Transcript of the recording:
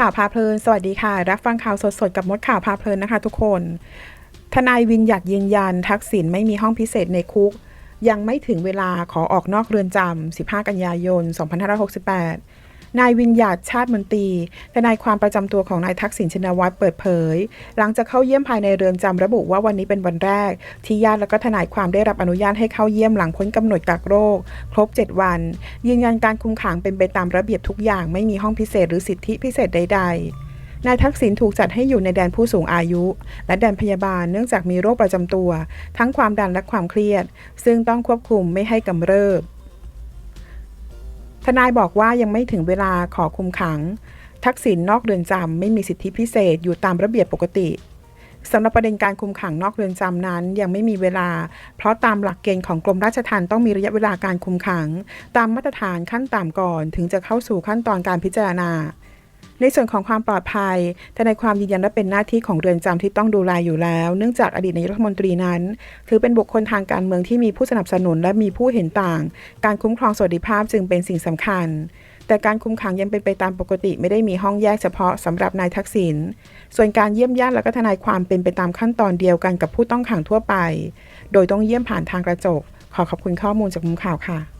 ข่าวพาเพลิน สวัสดีค่ะ รับฟังข่าวสดๆ กับมดข่าวพาเพลินนะคะทุกคน ทนายวินอยัดยืนยัน ทักษิณไม่มีห้องพิเศษในคุก ยังไม่ถึงเวลาขอออกนอกเรือนจำ 15 กันยายน 2568 นายวินหยัดชาติมนตรีทนายความประจำตัวของนายทักษิณชินวัตรเปิดเผย หลังจากเข้าเยี่ยมภายในเรือนจำระบุว่าวันนี้เป็นวันแรก ที่ญาติและก็ทนายความได้รับอนุญาตให้เข้าเยี่ยมหลังพ้นกำหนดกักโรค ครบ 7 วัน ยืนยันการคุมขังเป็นไปตามระเบียบทุกอย่างไม่มีห้องพิเศษหรือสิทธิพิเศษใด ๆนายทักษิณถูกจัดให้อยู่ในแดนผู้สูงอายุ และแดนพยาบาลเนื่องจากมีโรคประจำตัว ทั้งความดันและความเครียด ซึ่งต้องควบคุมไม่ให้กำเริบ ทนายบอกว่ายังไม่ถึงเวลาขอคุมขัง ทักษิณนอกเรือนจำไม่มีสิทธิพิเศษอยู่ตามระเบียบปกติสำหรับประเด็นการคุมขังนอกเรือนจำนั้นยังไม่มีเวลา เพราะตามหลักเกณฑ์ของกรมราชทัณฑ์ต้องมีระยะเวลาการคุมขัง ตามมาตรฐานขั้นต่ำก่อน ถึงจะเข้าสู่ขั้นตอนการพิจารณา ในส่วนของความปลอดภัยทนายความยืนยันว่าเป็นหน้าที่ของเรือนจำที่ต้องดูแลอยู่แล้ว เนื่องจากอดีตนายรัฐมนตรีนั้น ถือเป็นบุคคลทางการเมืองที่มีผู้สนับสนุนและมีผู้เห็นต่าง การคุ้มครองสวัสดิภาพจึงเป็นสิ่งสำคัญแต่การคุมขังยังเป็นไปตามปกติ ไม่ได้มีห้องแยกเฉพาะสำหรับนายทักษิณ ส่วนการเยี่ยมญาติและก็ทนายความเป็นไปตามขั้นตอนเดียวกันกับผู้ต้องขังทั่วไป โดยต้องเยี่ยมผ่านทางกระจก ขอขอบคุณข้อมูลจากมุมข่าวค่ะ